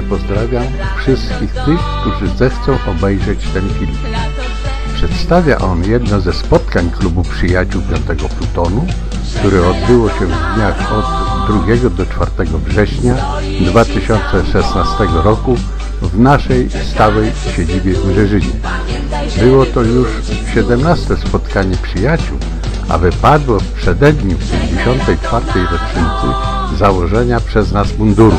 Serdecznie pozdrawiam wszystkich tych, którzy zechcą obejrzeć ten film. Przedstawia on jedno ze spotkań klubu przyjaciół 5 Plutonu, które odbyło się w dniach od 2 do 4 września 2016 roku w naszej stałej siedzibie w Mrzeżynie. Było to już 17 spotkanie przyjaciół, a wypadło w przededniu 54. rocznicy założenia przez nas munduru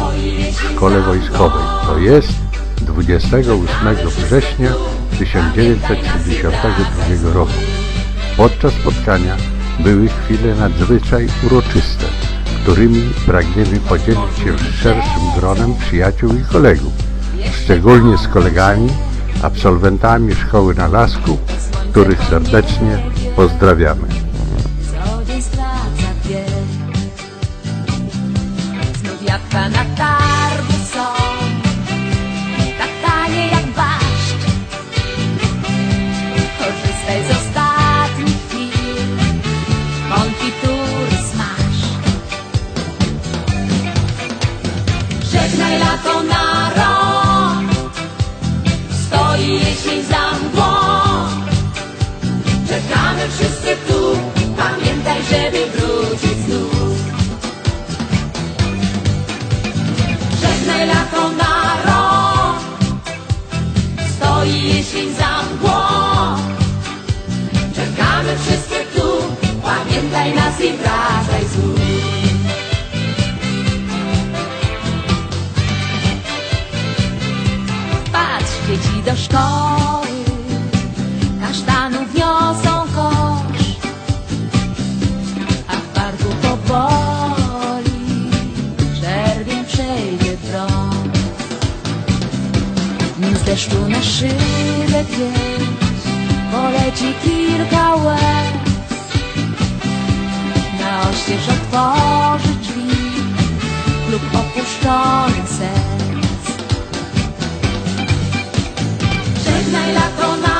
szkole wojskowej. To jest 28 września 1962 roku. Podczas spotkania były chwile nadzwyczaj uroczyste, którymi pragniemy podzielić się z szerszym gronem przyjaciół i kolegów, szczególnie z kolegami, absolwentami Szkoły na Lasku, których serdecznie pozdrawiamy. Wracaj znów. Patrz, dzieci do szkoły kasztanów niosą kosz, a w parku powoli czerwień przejdzie prąd. Nim z deszczu na szybę pięć poleci kilka łez, oścież otworzy drzwi klub opuszczonych serc. Żegnaj lato na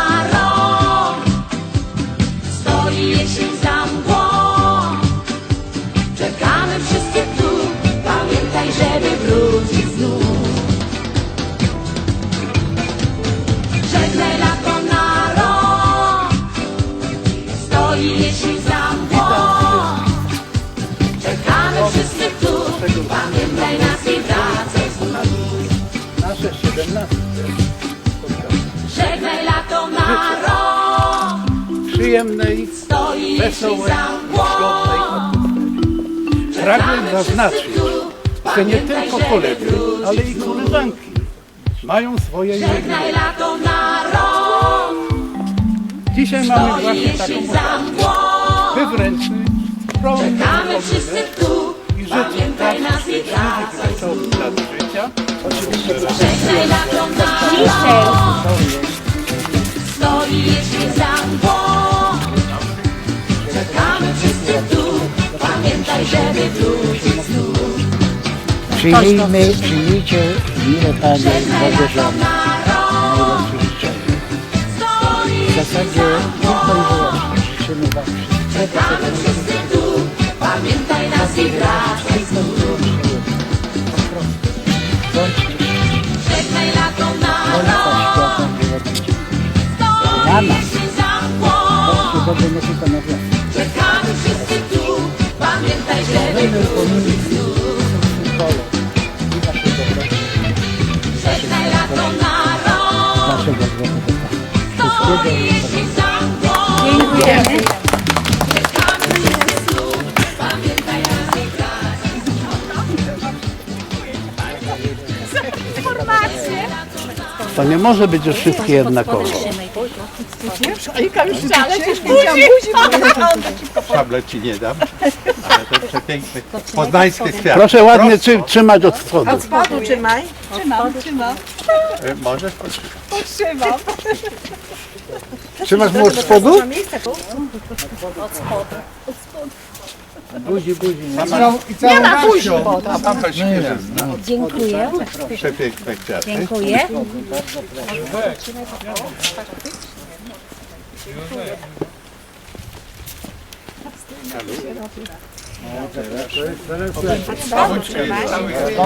przyjemnej, wesołej, za mgłą zgodnej. Pragnę zaznaczyć, że nie tylko koledzy, ale i koleżanki. Mają swoje imię. Żegnaj lato na rok. Dzisiaj mamy właśnie taką okazję, wszyscy tu. i nas i wracaj wesołych lat życia. Oczywiście Żegnaj lato na rok. Stoi jesień za mgłą Wszyscy tu Pamiętaj, żeby wrócić znów Przyjmijmy, przyjmijcie miłe Panie Boże na W zasadzie tylko i wyłącznie życzymy Wam wszystkiego, Czekamy wszyscy tu, pamiętaj nas i wracaj znów. bądźcie Żegnaj lato na rok, za mgłą. Bądźcie dobry nie tylko na. Tu, pamiętaj, lato na rok, To nie może być, że wszystkie jednakowo. Szable ci nie dam, ale to przepiękne poznańskie kwiaty. Proszę ładnie trzy, trzymać od spodu. Spodu trzymaj. E, Możesz potrzymać. Trzymasz mu od spodu? Buzi, buzi. Nie ma później. A pan też nie zna. Dziękuję, Przepiękne kwiaty. dziękuję.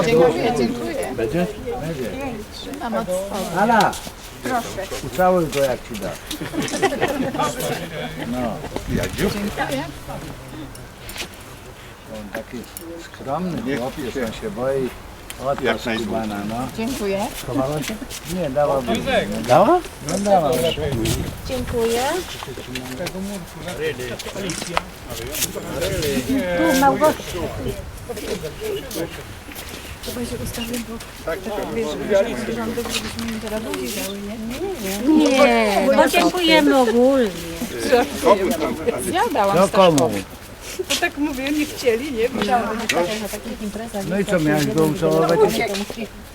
Dziękuję, dziękuję. Będzie? Ala! Proszę. Ucałuj go jak ci da. No. Jadziu? On taki skromny chłopiec, on się boi. Od Jak najdłużej. No. Dziękuję. Chowała się? Nie, dałaby. Nie dała? No dała. Dziękuję. Nie, no dziękujemy ogólnie. No komu? Bo tak mówię, nie chcieli, nie? Myślałam, No i co, miałeś go ucałować?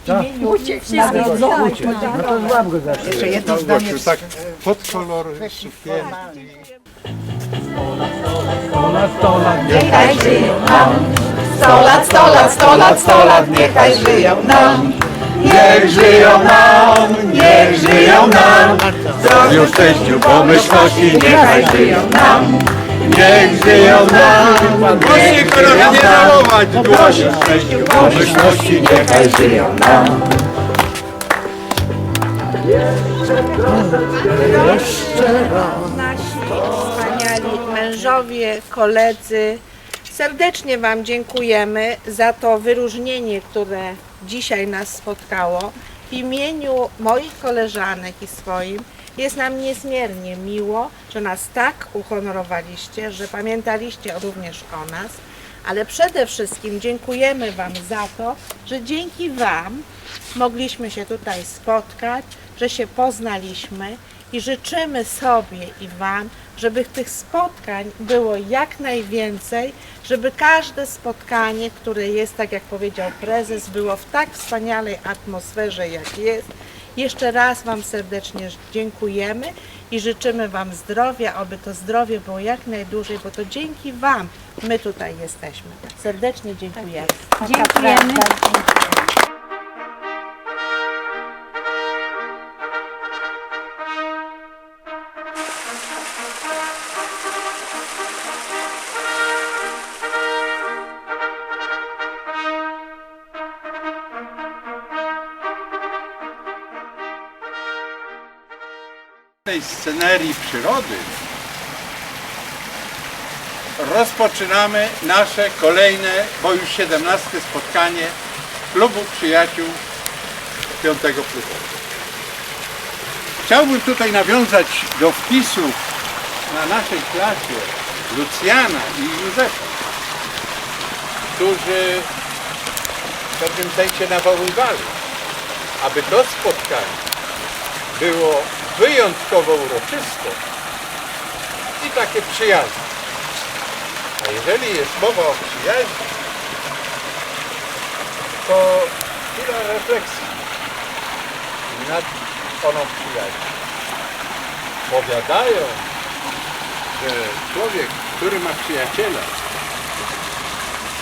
Co? Uciekł. No to złap go za szyję. Gosiu, tak pod kolor sukienki. Sto lat nie Niechaj żyją nam. Sto lat, sto lat, sto lat, sto lat, niechaj żyją nam. Niech żyją nam, niech żyją nam, zdrowiu, szczęściu, pomyślności, niechaj żyją nam. Niech żyją nam, głośniej kolorowie nie żałować, zdrowiu, szczęściu, pomyślności, niechaj żyją nam. Nasi wspaniali mężowie, koledzy, serdecznie Wam dziękujemy za to wyróżnienie, które dzisiaj nas spotkało. W imieniu moich koleżanek i swoim jest nam niezmiernie miło, że nas tak uhonorowaliście, że pamiętaliście również o nas, ale przede wszystkim dziękujemy Wam za to, że dzięki Wam mogliśmy się tutaj spotkać, że się poznaliśmy i życzymy sobie i Wam, żeby tych spotkań było jak najwięcej, żeby każde spotkanie, które jest, tak jak powiedział prezes, było w tak wspaniałej atmosferze, jak jest. Jeszcze raz Wam serdecznie dziękujemy i życzymy Wam zdrowia, aby to zdrowie było jak najdłużej, bo to dzięki Wam my tutaj jesteśmy. Serdecznie dziękujemy. Dziękujemy. Tej scenerii przyrody rozpoczynamy nasze kolejne, bo już 17 spotkanie Klubu Przyjaciół Piątego Plutonu. Chciałbym tutaj nawiązać do wpisów na naszej klasie Lucjana i Józefa, którzy w pewnym sensie nawoływali, aby to spotkanie było wyjątkowo uroczyste i takie przyjazne. A jeżeli jest mowa o przyjaźni, to chwila refleksji nad oną przyjaźnią. Powiadają, że człowiek, który ma przyjaciela,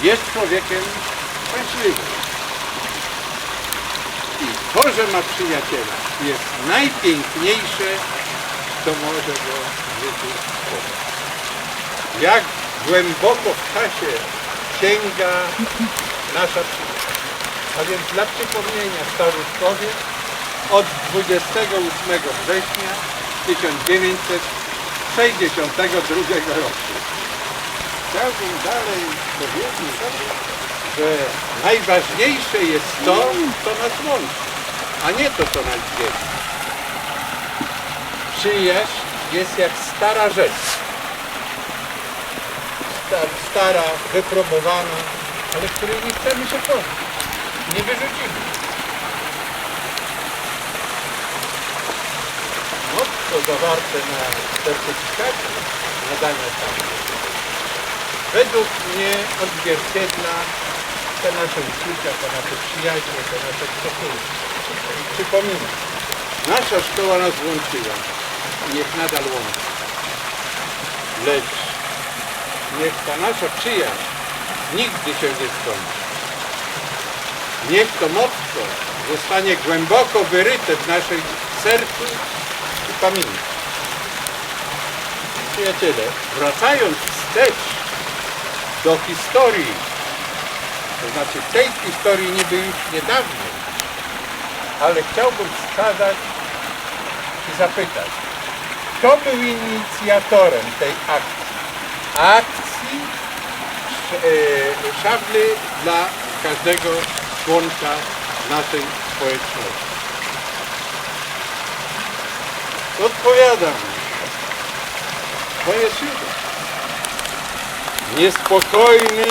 jest człowiekiem szczęśliwym. I to, że ma przyjaciela, jest najpiękniejsze, co może go w. Jak głęboko w czasie sięga nasza przyjaźń. A więc dla przypomnienia staruszkowie od 28 września 1962 roku. Chciałbym dalej powiedzieć, że najważniejsze jest to, co nas łączy, a nie to, co nas dzieli. Przyjaźń jest jak stara rzecz. Sta- Stara, wypróbowana, ale której nie chcemy się pozbyć. Nie wyrzucimy. Motto zawarte na certyfikacie nadania stanu według mnie odzwierciedla te nasze uczucia, te nasze przyjaźnie, te nasze stosunki. Przypominam, nasza szkoła nas łączyła niech nadal łączy. Lecz niech ta nasza przyjaźń nigdy się nie skończy. Niech to motto zostanie głęboko wyryte w naszej sercu i pamięci. Przyjaciele, wracając wstecz do historii, to znaczy tej historii niby już niedawnej, ale chciałbym wskazać i zapytać, kto był inicjatorem tej akcji? Akcji e, szabli dla każdego członka naszej społeczności. Odpowiadam. To jest Juda. Niespokojny,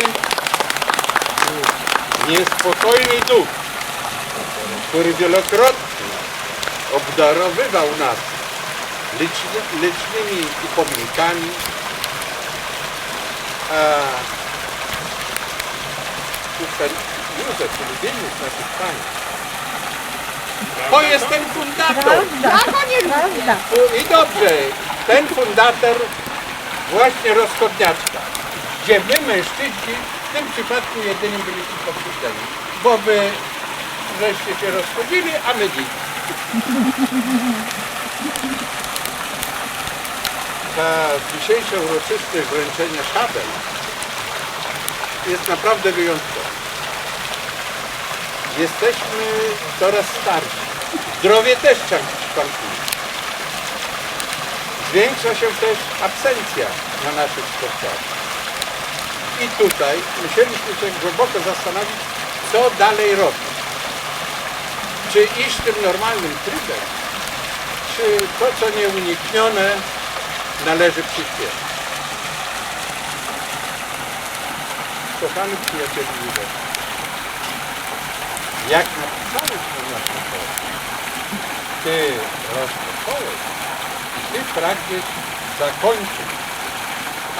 niespokojny duch, który wielokrotnie obdarowywał nas liczny, licznymi upominkami, a ten Józef, ulubieniec naszych państw, to jest ten fundator. I dobrze, ten fundator właśnie rozchodniaczka, gdzie my mężczyźni tym przypadku jedynym byliśmy pokrzywdzeni, bo wy żeście się rozchodzili, a my dziś. Ta dzisiejsze uroczyste wręczenie szabel jest naprawdę wyjątkowe. Jesteśmy coraz starsi. Zdrowie też szwankuje. Zwiększa się też absencja na naszych spotkaniach. I tutaj musieliśmy się głęboko zastanowić, co dalej robić. Czy iść tym normalnym trybem, czy to, co nieuniknione, należy przyspieszyć. Kochany przyjacielu Józef, jak napisałeś na forum, ty rozpocząłeś i ty pragniesz zakończyć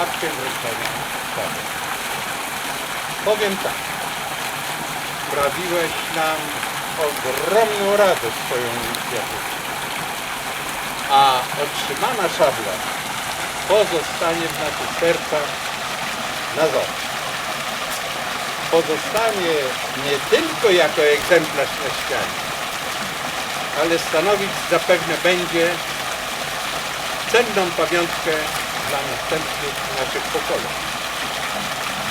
akcję wręczenia ustawy. Powiem tak, sprawiłeś nam ogromną radość swoją inicjatywą, a otrzymana szabla pozostanie w naszych sercach na zawsze. Pozostanie nie tylko jako egzemplarz na ścianie, ale stanowić zapewne będzie cenną pamiątkę dla następnych naszych pokoleń.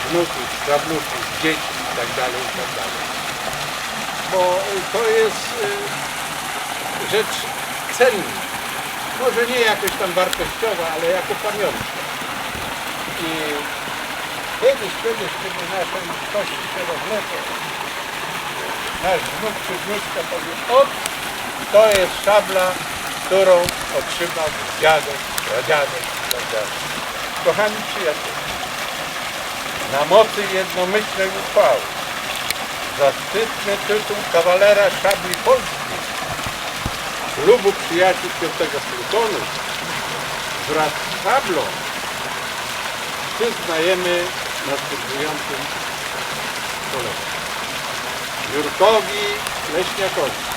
Wnuków, prawnuków, dzieci itd. itd. Bo to jest y, rzecz cenna. Może nie jakoś tam wartościowa, ale jako pamiątka. I kiedyś, kiedyś, kiedy naszej kości się rozlecą, nasz wnuk czy wnuczka powie, o, to jest szabla, którą otrzymał dziadek, pradziadek i Kochani przyjaciele, na mocy jednomyślnej uchwały zaszczytny tytuł kawalera szabli polskiej Klubu Przyjaciół Piątego Plutonu wraz z szablą przyznajemy następującym kolegom. Jurkowi Leśniakowi,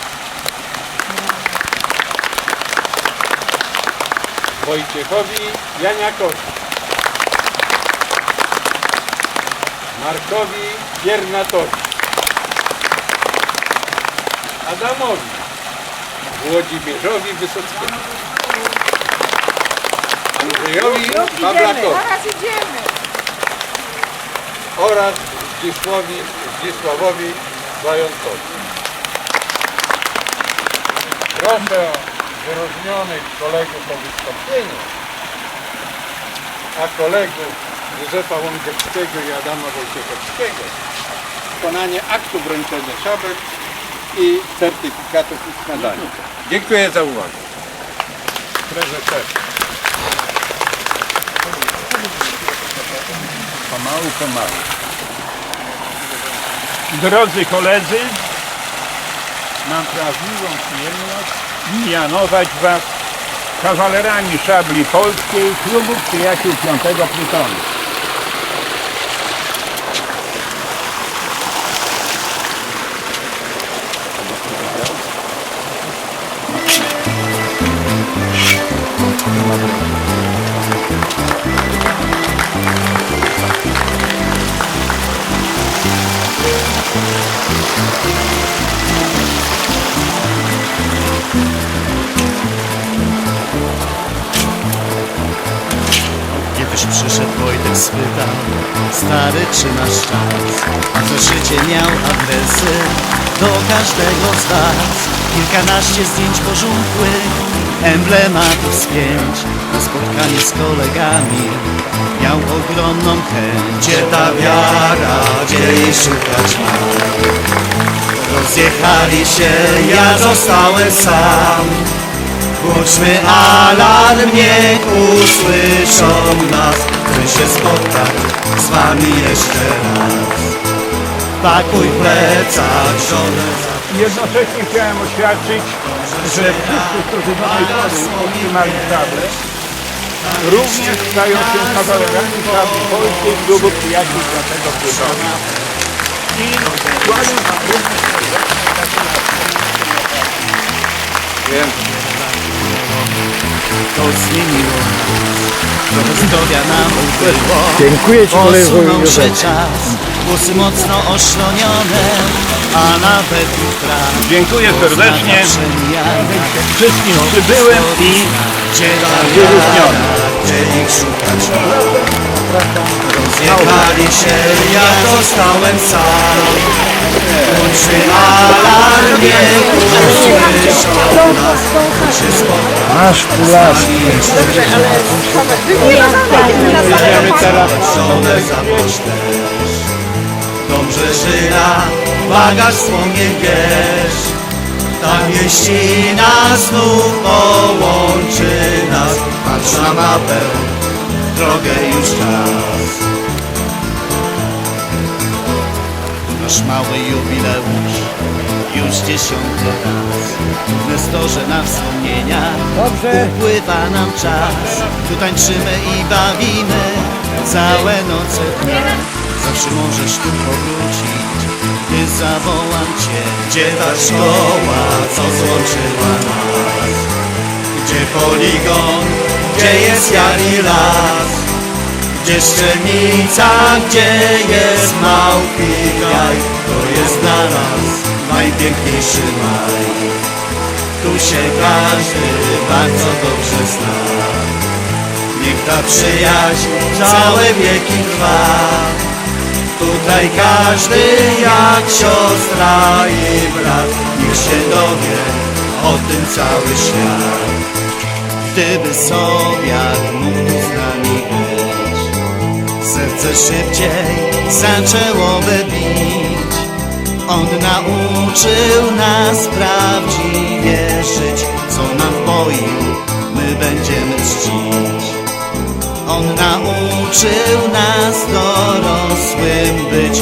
Wojciechowi Janiakowi, Markowi Piernatowi, Adamowi, Włodzimierzowi Wysockiemu, Andrzejowi Pawlakowi. oraz Zdzisławowi, Zdzisławowi Zającowi. Proszę wyróżnionych kolegów o wystąpienie, a kolegów Józefa Łądowskiego i Adama Wojciechowskiego wykonanie aktu wręczenia szabel i certyfikatów ich nadania. Dziękuję za uwagę. Prezes też. Pomału, pomału. Drodzy koledzy, mam prawdziwą przyjemność mianować Was kawalerami szabli polskiej Klubu Przyjaciół Piątego Plutonu. Kiedyś przyszedł Wojtek spytał Stary czy masz czas? To życie miał adresy do każdego z was. Kilkanaście zdjęć porządkłych Emblematów spięć Na spotkanie z kolegami Miał ogromną chęć. Gdzie ta wiara, gdzie jej szukać mam Rozjechali się, ja zostałem sam Włączmy alarm, niech usłyszą nas. Chcę się spotkać z wami jeszcze raz. Pakuj plecak, żonę. Jednocześnie chciałem oświadczyć, że wszyscy, którzy do tej pory otrzymali szablę, również stają się kawalerami szabli polskiej klubu przyjaciół Świętego Plutona. I skłaniam również to zmieniło nas, to historia nam upływa. Dziękuję Ci Posunął się czas, głosy mocno A nawet i Dziękuję serdecznie. Wszystkim przybyłym i Gdzie ich szukać. Rozjechali się, ja zostałem sam. Łączy alarm nie usłyszał nas Choć Masz kulaski Jedziemy teraz za pocztę Dobrze żyna, bagaż wspomnień bierz. Tam jeśli nas znów połączy nas Patrza na pełni drogę już czas. Nasz mały jubileusz, już dziesiąty raz. W Nestorze na wspomnienia Dobrze. Upływa nam czas, tu tańczymy i bawimy Całe noce. Zawsze możesz tu powrócić Gdy zawołam cię. Gdzie ta szkoła, co złączyła nas? Gdzie poligon, gdzie jest Jari las. Gdzie Szczelnica, gdzie jest małpi kraj To jest dla nas najpiękniejszy maj. Tu się każdy bardzo dobrze zna. Niech ta przyjaźń całe wieki trwa. Tutaj każdy jak siostra i brat Niech się dowie o tym cały świat Gdyby Sowiak mógł z nami być Serce szybciej zaczęłoby bić. On nauczył nas prawdziwie żyć. Co nam wpoił, my będziemy czcić. On nauczył nas dorosłym być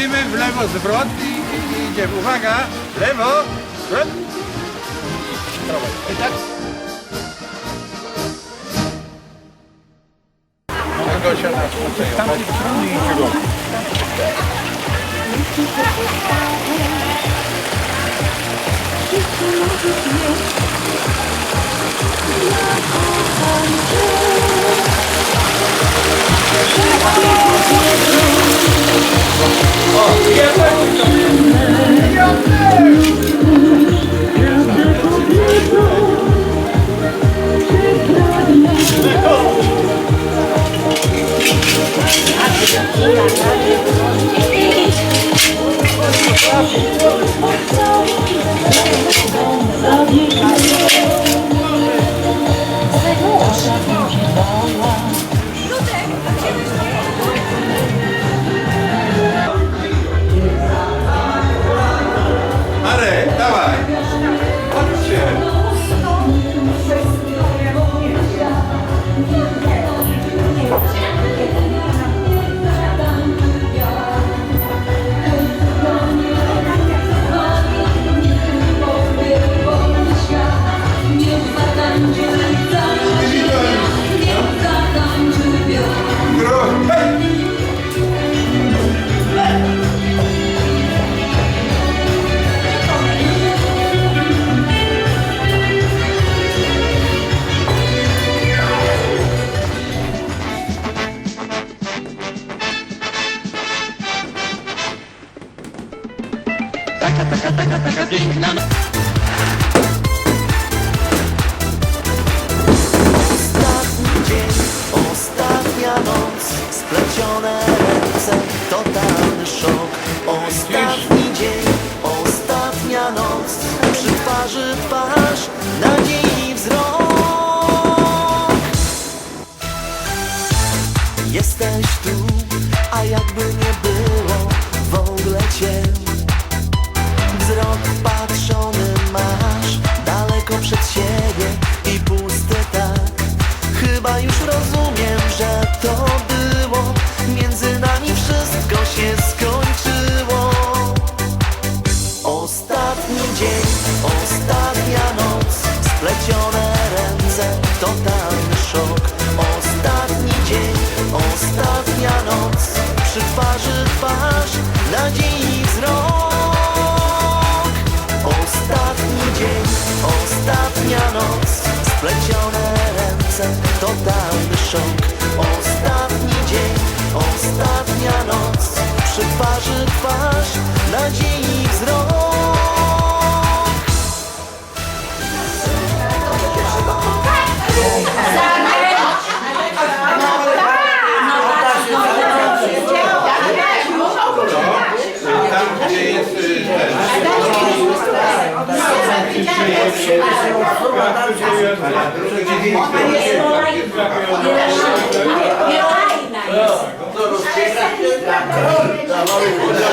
robimy w lewo zwrot i, i, i idziemy. Uwaga, lewo, zwrot. I tak. Gosia nas tutaj Marek, I love you.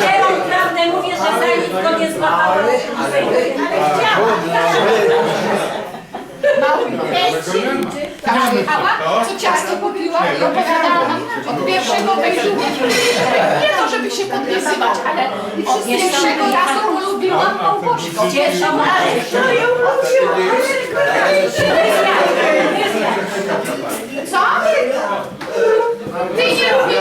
Teraz prawdę mówię, że za nic go nie złapałem. Tak co ciasto popiła? I opowiadała nam od pierwszego wejścia. Nie to, żeby się podpisywać, ale od pierwszego razu polubiłam Małgorzatę. Cieszę, ale to ją Co? Ty nie lubiłaś,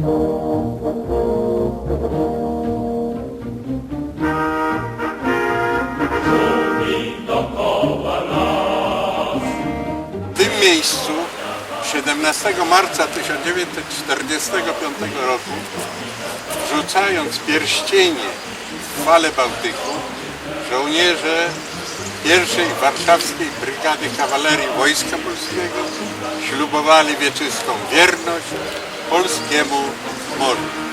W tym miejscu 17 marca 1945 roku rzucając pierścienie w fale Bałtyku żołnierze pierwszej warszawskiej brygady kawalerii Wojska Polskiego ślubowali wieczystą wierność polskiemu mordu.